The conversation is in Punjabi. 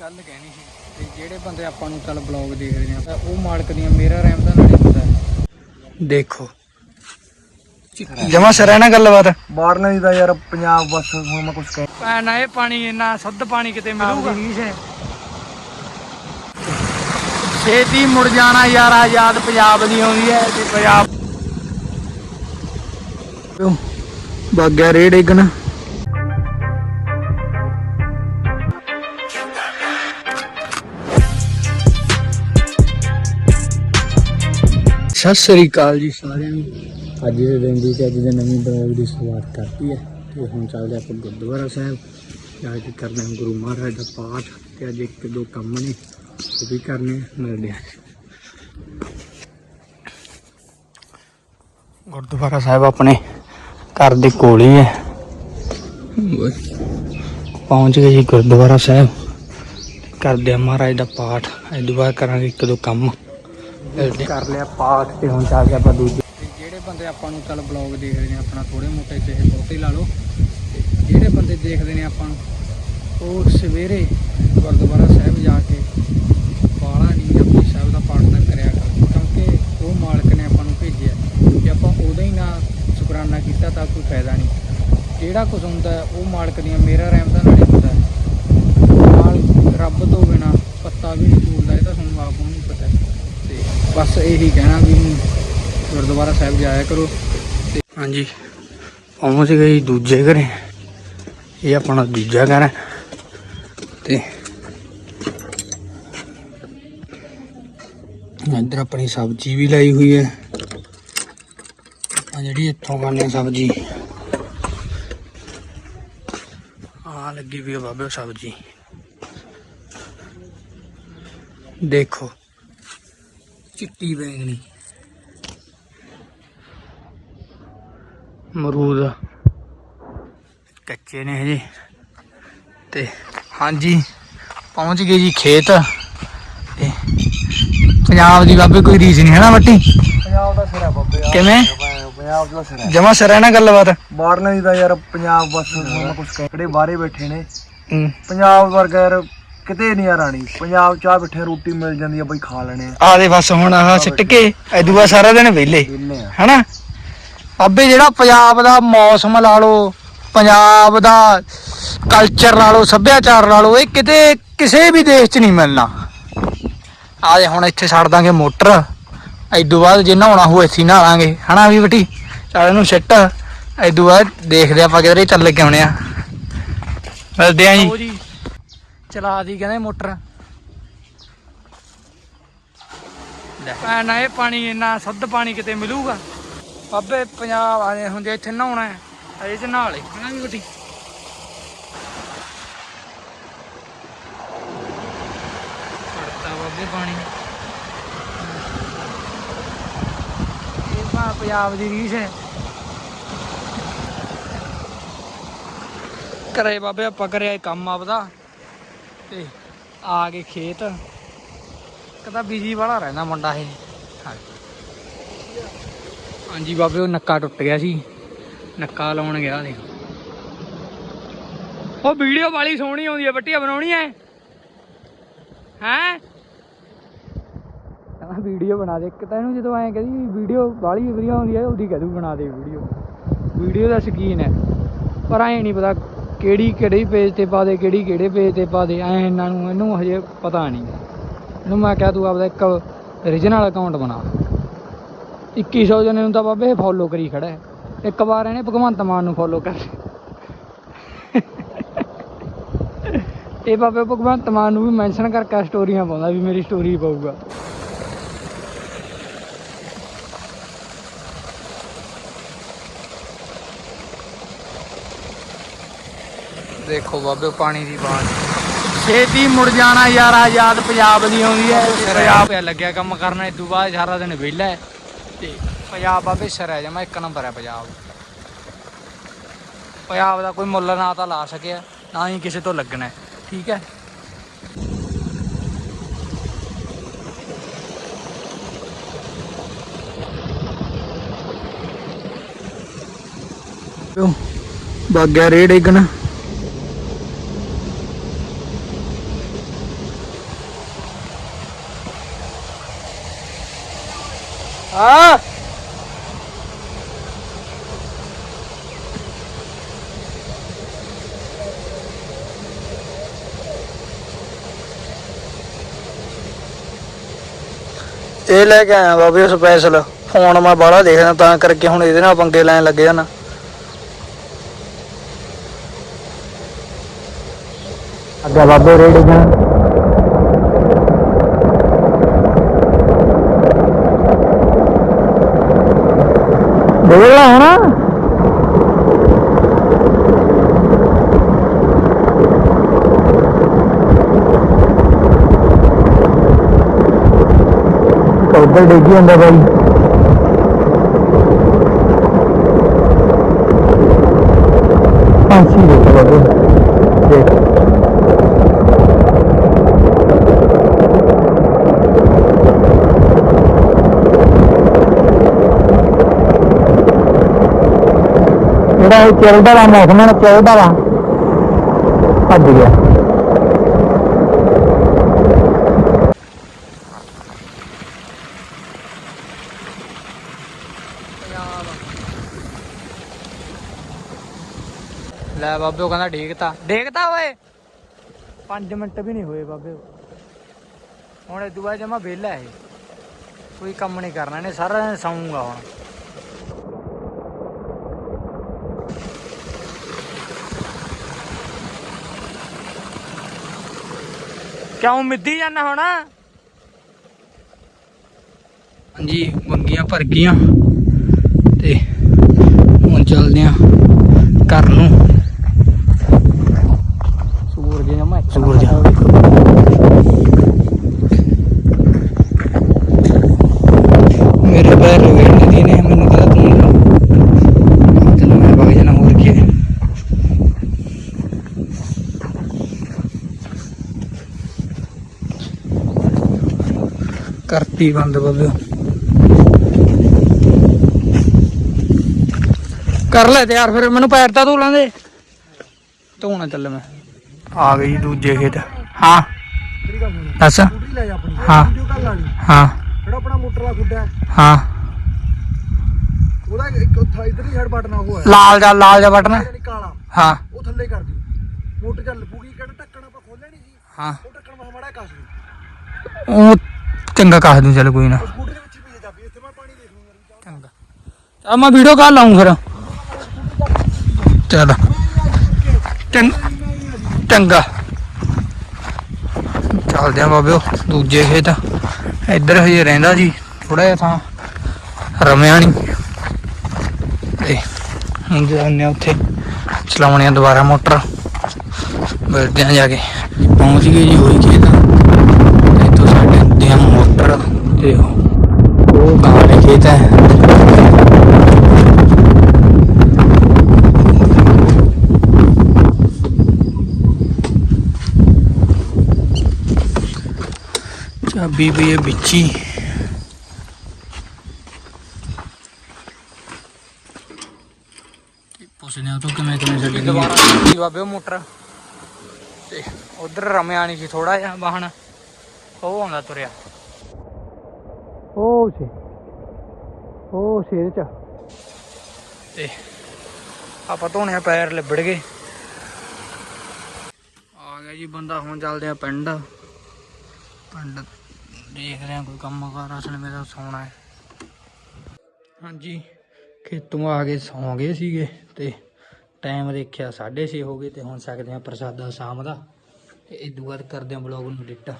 ਗੱਲ ਕਹਿਣੀ ਸੀ ਤੇ ਜਿਹੜੇ ਬੰਦੇ ਆਪਾਂ ਨੂੰ ਚੱਲ ਬਲੌਗ ਦੇਖਦੇ ਨੇ ਆਪਾਂ ਉਹ ਮਾਲਕ ਦੀਆਂ ਮੇਰਾ ਰਹਿਮ ਦਾ ਨਾਲ ਹੁੰਦਾ ਹੈ। ਦੇਖੋ। ਜਮਾ ਸਰ ਹੈ ਨਾ ਗੱਲਬਾਤ। ਬਾੜਨੇ ਦੀ ਤਾਂ ਯਾਰ ਪੰਜਾਬ ਬਸ ਹੁਣ ਮੈਂ ਕੁਝ ਕਹਿ ਭੈਣ ਇਹ ਪਾਣੀ ਇੰਨਾ ਸ਼ੁੱਧ ਪਾਣੀ ਕਿਤੇ ਮਿਲੂਗਾ? ਛੇਤੀ ਮੁੜ ਜਾਣਾ ਯਾਰ ਆਜ਼ਾਦ ਪੰਜਾਬ ਦੀ ਆਉਂਦੀ ਹੈ ਤੇ ਪੰਜਾਬ ਬਾਗਿਆ ਰੇਡ ਇਗਨ ਸਤਿ ਸ੍ਰੀ ਅਕਾਲ ਜੀ ਸਾਰਿਆਂ ਨੂੰ। ਅੱਜ ਦੇ ਦਿਨ ਦੀ ਤੇ ਅੱਜ ਦੇ ਨਵੀਂ ਬਲੌਗ ਦੀ ਸ਼ੁਰੂਆਤ ਕਰਤੀ ਹੈ ਤੇ ਹੁਣ ਚੱਲਦੇ ਆਪਾਂ ਗੁਰਦੁਆਰਾ ਸਾਹਿਬ। ਜਾ ਕੇ ਕਰਦੇ ਹਾਂ ਗੁਰੂ ਮਹਾਰਾਜ ਦਾ ਪਾਠ ਤੇ ਅੱਜ ਇੱਕ ਦੋ ਕੰਮ ਨੇ ਉਹ ਵੀ ਕਰਨੇ ਮਿਲਦੇ ਆ ਗੁਰਦੁਆਰਾ ਸਾਹਿਬ ਆਪਣੇ ਘਰ ਦੇ ਕੋਲ ਹੀ ਹੈ। ਪਹੁੰਚ ਗਏ ਜੀ ਗੁਰਦੁਆਰਾ ਸਾਹਿਬ। ਕਰਦੇ ਆ ਮਹਾਰਾਜ ਦਾ ਪਾਠ। ਤੋਂ ਬਾਅਦ ਕਰਾਂਗੇ ਇੱਕ ਦੋ ਕੰਮ। ਕਰ ਲਿਆ ਪਾਠ ਤੇ ਹੁਣ ਚੱਲ ਗਿਆ ਆਪਾਂ ਦੂਜੇ। ਜਿਹੜੇ ਬੰਦੇ ਆਪਾਂ ਨੂੰ ਚੱਲ ਬਲੌਗ ਦੇਖਦੇ ਨੇ ਆਪਣਾ ਥੋੜੇ ਮੋਟੇ ਚਾਹੇ ਬਹੁਤੇ ਲਾ ਲਓ। ਤੇ ਜਿਹੜੇ ਬੰਦੇ ਦੇਖਦੇ ਨੇ ਆਪਾਂ ਨੂੰ ਉਹ ਸਵੇਰੇ ਗੁਰਦੁਆਰਾ ਸਾਹਿਬ ਜਾ ਕੇ ਬਾਲਾ ਨਹੀਂ ਆਪਣੀ ਸਾਹਿਬ ਦਾ ਪਾਠ ਨਾ ਕਰਿਆ ਕਰ ਕਿਉਂਕਿ ਉਹ ਮਾਲਕ ਨੇ ਆਪਾਂ ਨੂੰ ਭੇਜਿਆ। ਜੇ ਆਪਾਂ ਉਹਦਾ ਹੀ ਨਾ ਸ਼ੁਕਰਾਨਾ ਕੀਤਾ ਤਾਂ ਕੋਈ ਫਾਇਦਾ ਨਹੀਂ। ਜਿਹੜਾ ਕੁਝ ਹੁੰਦਾ ਉਹ ਮਾਲਕ ਦੀਆਂ ਮੇਰਾ ਰਹਿਮ ਦਾ ਨਾਲ ਹੁੰਦਾ। ਨਾਲ ਰੱਬ ਤੋਂ ਬਿਨਾ ਪੱਤਾ ਵੀ ਨਹੀਂ ਝੂਲਦਾ ਇਹ ਤਾਂ ਤੁਹਾਨੂੰ ਆਪ ਨੂੰ ਪਤਾ ਹੈ। ਤੇ ਬਸ ਇਹੀ ਕਹਿਣਾ ਵੀ ਗੁਰਦੁਆਰਾ ਸਾਹਿਬ ਜਾਇਆ ਕਰੋ ਤੇ ਹਾਂਜੀ, ਪਹੁੰਚ ਗਏ ਦੂਜੇ ਘਰੇ। ਇਹ ਆਪਣਾ ਦੂਜਾ ਘਰ ਹੈ। ਤੇ ਇੱਧਰ ਆਪਣੀ ਸਬਜ਼ੀ ਵੀ ਲਾਈ ਹੋਈ ਹੈ। ਆ ਜਿਹੜੀ ਇੱਥੋਂ ਖਾਣੇ ਸਬਜ਼ੀ। ਆ ਲੱਗੀ ਵੀ ਹੈ ਬਾਬੇ ਸਬਜ਼ੀ। ਦੇਖੋ। ਚਿੱਟੀ ਬੈਂਗਣੀ। ਮਰੂਦ ਕੱਚੇ ਨੇ ਹਜੇ ਤੇ ਹਾਂਜੀ ਪਹੁੰਚ ਗਏ ਜੀ ਖੇਤ। ਤੇ ਪੰਜਾਬ ਦੀ ਬਾਬੇ ਕੋਈ ਰੀਸ ਨਹੀਂ ਹੈ ਨਾ ਵੱਟੀ? ਪੰਜਾਬ ਦਾ ਸਿਰ ਹੈ ਬੱਬੇ ਕਿਵੇਂ ਪੰਜਾਬ ਦਾ ਸਿਰ। ਜਮਾ ਸਰ ਹੈ ਨਾ ਗੱਲਬਾਤ? ਬਾੜਨੇ ਦੀ ਤਾਂ ਯਾਰ ਪੰਜਾਬ ਬਸ ਕੁਝ ਕਹਿ ਕਿਹੜੇ ਬਾਹਰੇ ਬੈਠੇ ਨੇ। ਪੰਜਾਬ ਵਰਗਾ ਯਾਰ ਕਿਤੇ ਨਹੀਂ ਯਾਰ ਆਣੀ ਪੰਜਾਬ ਚਾਹ ਬਿਠੇ ਰੋਟੀ ਮਿਲ ਜਾਂਦੀ ਆ ਬਈ ਖਾ ਲੈਣੇ ਆ। ਆ ਦੇ ਬਸ ਹੁਣ ਆਹ ਸਿੱਟ ਕੇ ਐਦੂਆ ਸਾਰਾ ਦਿਨ ਵਿਹਲੇ। ਆ। ਹਨਾ? ਅੱਬੇ ਜਿਹੜਾ ਪੰਜਾਬ ਦਾ ਮੌਸਮ ਲਾ ਲਓ ਪੰਜਾਬ ਦਾ ਕਲਚਰ ਲਾ ਲਓ ਸੱਭਿਆਚਾਰ ਲਾ ਲਓ ਇਹ ਕਿਤੇ ਕਿਸੇ ਵੀ ਦੇਸ਼ 'ਚ ਨਹੀਂ ਮਿਲਣਾ। ਆ ਹੁਣ ਇੱਥੇ ਛੱਡ ਦਾਂਗੇ ਮੋਟਰ ਐਦੂ ਬਾਅਦ ਜੇ ਨਹਾਉਣਾ ਹੋਵੇ ਇੱਥੇ ਹੀ ਨਹਾ ਲਾਂਗੇ। ਹਨਾ ਵੀ ਬਟੀ? ਚੱਲ ਇਹਨੂੰ ਸਿੱਟ। ਐਦੂ ਬਾਅਦ ਦੇਖਦੇ ਆਪਾਂ ਕਿਧਰੇ ਚੱਲ ਕੇ ਆਉਣੇ ਆ। ਮਿਲਦੇ ਆ ਜੀ। ਚਲਾ ਦੀ ਕਹਿੰਦੇ ਮੋਟਰ। ਭੈਣਾ ਇਹ ਪਾਣੀ ਇੰਨਾ ਸ਼ੁੱਧ ਪਾਣੀ ਕਿਤੇ ਮਿਲੂਗਾ? ਬਾਬੇ ਪੰਜਾਬ ਆਏ ਹੁੰਦੇ ਇੱਥੇ ਨਹਾਉਣਾ ਹੈ। ਅਜੇ ਚ ਨਹਾ ਲੈ ਹਨਾ ਵੀ ਵੱਡੀ। ਛੱਡਤਾ ਬਾਬੇ ਪਾਣੀ। ਇਹ ਭਾ ਪੰਜਾਬ ਦੀ ਰੀਸ ਹੈ। ਕਰੇ ਬਾਬੇ ਆਪਾਂ ਕਰਿਆ ਇਹ ਕੰਮ ਆਪਦਾ। ਤੇ ਆ ਕੇ ਖੇਤ। ਕਦਾ ਬਿਜ਼ੀ ਵਾਲਾ ਰਹਿੰਦਾ ਮੁੰਡਾ ਇਹ। ਹਾਂਜੀ ਬਾਬੇ, ਉਹ ਨੱਕਾ ਟੁੱਟ ਗਿਆ ਸੀ। ਨੱਕਾ ਲਾਉਣ ਗਿਆ ਦੇਖ ਉਹ ਵੀਡੀਓ ਵਾਲੀ ਸੋਹਣੀ ਆਉਂਦੀ ਹੈ ਬੱਟੀਆਂ ਬਣਾਉਣੀ ਹੈ ਹੈ? ਕਹਿੰਦਾ ਵੀਡੀਓ ਬਣਾ ਦੇ। ਇੱਕ ਤਾਂ ਇਹਨੂੰ ਜਦੋਂ ਐਂ ਕਹਿੰਦੀ ਵੀਡੀਓ ਵਾਲੀ ਵਧੀਆ ਆਉਂਦੀ ਹੈ ਉਹਦੀ ਕਹਦੂ ਬਣਾ ਦੇ ਵੀਡੀਓ। ਵੀਡੀਓ ਦਾ ਸ਼ਕੀਨ ਹੈ ਪਰ ਐਂ ਨਹੀਂ ਪਤਾ ਕਿਹੜੀ ਕਿਹੜੇ ਪੇਜ ਤੇ ਪਾ ਦੇ, ਕਿਹੜੀ ਕਿਹੜੇ ਪੇਜ ਤੇ ਪਾ ਦੇ, ਐ ਇਹਨਾਂ ਨੂੰ, ਇਹਨੂੰ ਹਜੇ ਪਤਾ ਨਹੀਂ। ਇਹਨੂੰ ਮੈਂ ਕਿਹਾ ਤੂੰ ਆਪਦਾ ਇੱਕ ਰੀਜਨਲ ਅਕਾਊਂਟ ਬਣਾ। 2100 ਜਣੇ ਨੂੰ ਤਾਂ ਬਾਬੇ ਫੋਲੋ ਕਰੀ ਖੜਾ ਹੈ। ਇੱਕ ਵਾਰ ਇਹਨੇ ਭਗਵੰਤ ਮਾਨ ਨੂੰ ਫੋਲੋ ਕਰ ਇਹ ਬਾਬੇ ਭਗਵੰਤ ਮਾਨ ਨੂੰ ਵੀ ਮੈਂਸ਼ਨ ਕਰਕੇ ਸਟੋਰੀਆਂ ਪਾਉਂਦਾ ਵੀ ਮੇਰੀ ਸਟੋਰੀ ਪਾਊਗਾ। ਦੇਖੋ ਬਾਬੇ ਪਾਣੀ ਦੀ ਬਾਤ ਛੇਤੀ ਮੁੜ ਜਾਣਾ ਯਾਰ ਆਜ਼ਾਦ ਪੰਜਾਬ ਦੀ ਆਉਂਦੀ ਹੈ। ਪੰਜਾਬ ਪਿਆ ਲੱਗਿਆ ਕੰਮ ਕਰਨਾ ਇਸ ਤੋਂ ਬਾਅਦ ਸਾਰਾ ਦਿਨ ਵਿਹਲਾ ਹੈ। ਤੇ ਪੰਜਾਬ ਬਾਬੇ ਸਿਰ ਹੈ ਜਮਾ ਇੱਕ ਨੰਬਰ ਹੈ ਪੰਜਾਬ। ਪੰਜਾਬ ਦਾ ਕੋਈ ਮੁੱਲ ਨਾ ਤਾਂ ਲਾ ਸਕਿਆ ਨਾ ਹੀ ਕਿਸੇ ਤੋਂ ਲੱਗਣਾ ਠੀਕ ਹੈ? ਬਾਗਿਆ ਰੇਡ ਇਗਨ ਹਾਂ ਇਹ ਲੈ ਕੇ ਆਇਆ ਬਾਬੇ ਸਪੈਸ਼ਲ ਫੋਨ ਮੈਂ ਬਾਹਲਾ ਦੇਖਦਾ, ਤਾਂ ਕਰਕੇ ਹੁਣ ਇਹਦੇ ਨਾਲ ਪੰਗੇ ਲੈਣ ਲੱਗੇ ਜਾਣਾ ਅੱਗੇ ਬਾਬੇ ਰੇੜੀ ਜਾਂ ਦੇਖ ਲੈ ਹੁਣ ਉੱਧਰ ਡੇਗੀ ਜਾਂਦਾ ਬਾਈ। ਪੰਛੀ ਦੇਖ ਬਾਬੇ। ਦੇਖ। ਜਿਹੜਾ ਇਹ ਚੱਲਦਾ ਵਾ ਮੌਸਮ ਨਾਲ ਚੱਲਦਾ ਵਾ ਭੱਜ ਗਿਆ। ਲੈ ਬਾਬੇ ਉਹ ਕਹਿੰਦਾ ਡੇਕਤਾ ਡੇਕਤਾ ਓਏ। 5 ਮਿੰਟ ਵੀ ਨਹੀਂ ਹੋਏ ਬਾਬੇ। ਹੁਣ ਇਹ ਦੁਆ ਜਮਾ ਵਿਹਲਾ ਹੈ ਕੋਈ ਕੰਮ ਨਹੀਂ ਕਰਨਾ ਇਹਨੇ ਸਾਰਾ ਦਿਨ ਸੌਂਗਾ ਹੁਣ। ਕਿਉਂ ਮਿੱਦੀ ਜਾਂਦਾ ਹੁਣ? ਹਾਂਜੀ ਵੰਗੀਆਂ ਭਰ ਗਈਆਂ ਤੇ ਹੁਣ ਚੱਲਦੇ ਆ ਘਰ ਨੂੰ। ਸੂਰਜ ਮੇਰੇ ਪੈਰ ਰਗੜਨੇ ਦੀ ਨੇ, ਮੈਨੂੰ ਕਹਿੰਦਾ ਤੂੰ ਨਾ। ਚਲ ਮੈਂ ਵਗ ਜਾਣਾ ਹੋਰ ਕੀ ਕਰਤੀ ਬੰਦ ਬਾਬੇ। ਕਰ ਲੈ ਤੇ ਫਿਰ, ਮੈਨੂੰ ਪੈਰ ਤਾਂ ਧੋ ਲਾਂਦੇ। ਧੋਣਾ ਚੱਲ ਮੈਂ। ਆ ਗਈ ਦੂਜੇ ਖੇਤ ਹਾਂ ਕਿਹੜੀ ਗੱਲ ਹੋਣੀ ਦੱਸ ਸਕੂਟਰੀ ਲੈ ਜਾ ਆਪਣੀ ਹਾਂ। ਵੀਡੀਓ ਕਰ ਲਾਣੀ ਹਾਂ ਜਿਹੜਾ ਆਪਣਾ ਮੋਟਰ ਵਾਲਾ ਖੁੱਡਾ ਹੈ, ਹਾਂ ਉਹਦਾ ਇੱਕ ਉੱਥਾ ਇਧਰ ਹੀ ਹੈਡ ਬਟਨ ਉਹ ਹੈ ਲਾਲ ਜਾ ਲਾਲ ਜਾ ਬਟਨ ਯਾਨੀ ਕਾਲਾ ਹਾਂ ਉਹ ਥੱਲੇ ਕਰ ਦੀ ਮੋਟਰ ਚੱਲ ਪੂਗੀ ਕਿਹੜਾ ਢੱਕਣ ਆਪਾਂ ਖੋਲਿਆ ਨਹੀਂ ਸੀ ਹਾਂ ਉਹ ਢੱਕਣ ਮਾ ਮਾੜਾ ਕੱਸ ਦੇ ਉਹ ਚੰਗਾ ਕਹ ਦੂੰ ਚੱਲ ਕੋਈ ਨਾ ਉਹ ਸਕੂਟਰ ਦੇ ਵਿੱਚ ਹੀ ਪਈ ਹੈ ਚਾਬੀ ਇੱਥੇ ਮੈਂ ਪਾਣੀ ਦੇਖ ਲੂੰਗਾ ਚੰਗਾ ਆ ਮੈਂ ਵੀਡੀਓ ਕਾਲ ਲਾਉਂ ਫਿਰ ਚੱਲ ਚੰਗ- ਚੰਗਾ। ਚੱਲਦੇ ਆ ਬਾਬਿਓ, ਦੂਜੇ ਖੇਤ। ਇੱਧਰ ਹਜੇ ਰਹਿੰਦਾ ਜੀ ਥੋੜਾ ਜਿਹਾ ਥਾਂ। ਰਮਿਆ ਨਹੀਂ ਤੇ ਹੁਣ ਜਾਂਦੇ ਆ ਉੱਥੇ, ਚਲਾਉਣੇ ਆ ਦੁਬਾਰਾ ਮੋਟਰ। ਬੈਠਦੇ ਆ ਜਾ ਕੇ। ਪਹੁੰਚ ਗਏ ਜੀ ਹੋਈ ਖੇਤ। ਤੇ ਇੱਥੋਂ ਸਾਡੇ ਦੀਆਂ ਮੋਟਰ, ਤੇ ਉਹ ਗਾਂ ਦੇ ਖੇਤ ਹੈ। ਚਾਬੀ ਵੀ ਇਹ ਵਿੱਚ ਹੀ ਪੁੱਛਦੇ ਆ ਤੂੰ ਕਿਵੇਂ ਕਿਵੇਂ ਛੱਡੀ ਦੁਬਾਰਾ ਛੱਡੀ ਬਾਬੇ ਉਹ ਮੋਟਰ ਤੇ ਉਧਰ ਰਮਿਆ ਨਹੀਂ ਸੀ ਥੋੜਾ ਜਿਹਾ ਵਾਹਣ ਉਹ ਆਉਂਦਾ ਤੁਰਿਆ ਉਹ ਸੀ ਉਹ ਸੀ ਇਹਦੇ ਚ ਤੇ ਆਪਾਂ ਧੋਣੇ ਆ ਪੈਰ ਲਿਬੜ ਗਏ ਆ ਗਿਆ ਜੀ ਬੰਦਾ ਹੁਣ ਚੱਲਦੇ ਆ ਪਿੰਡ ਪਿੰਡ ਦੇਖਦੇ ਆ ਕੋਈ ਕੰਮ ਕਾਰ, ਅਸਲ ਮੇਰਾ ਸੌਣਾ ਹੈ। ਹਾਂਜੀ, ਖੇਤੋਂ ਆ ਕੇ ਸੌਂ ਗਏ ਸੀਗੇ ਤੇ ਟਾਈਮ ਦੇਖਿਆ 6:30 ਹੋ ਗਏ ਤੇ ਹੁਣ ਸਕਦੇ ਆ ਪ੍ਰਸਾਦਾ ਸ਼ਾਮ ਦਾ। ਤੇ ਇਦੋਂ ਬਾਅਦ ਕਰਦੇ ਆ ਬਲੌਗ ਨੂੰ ਐਡਿਟ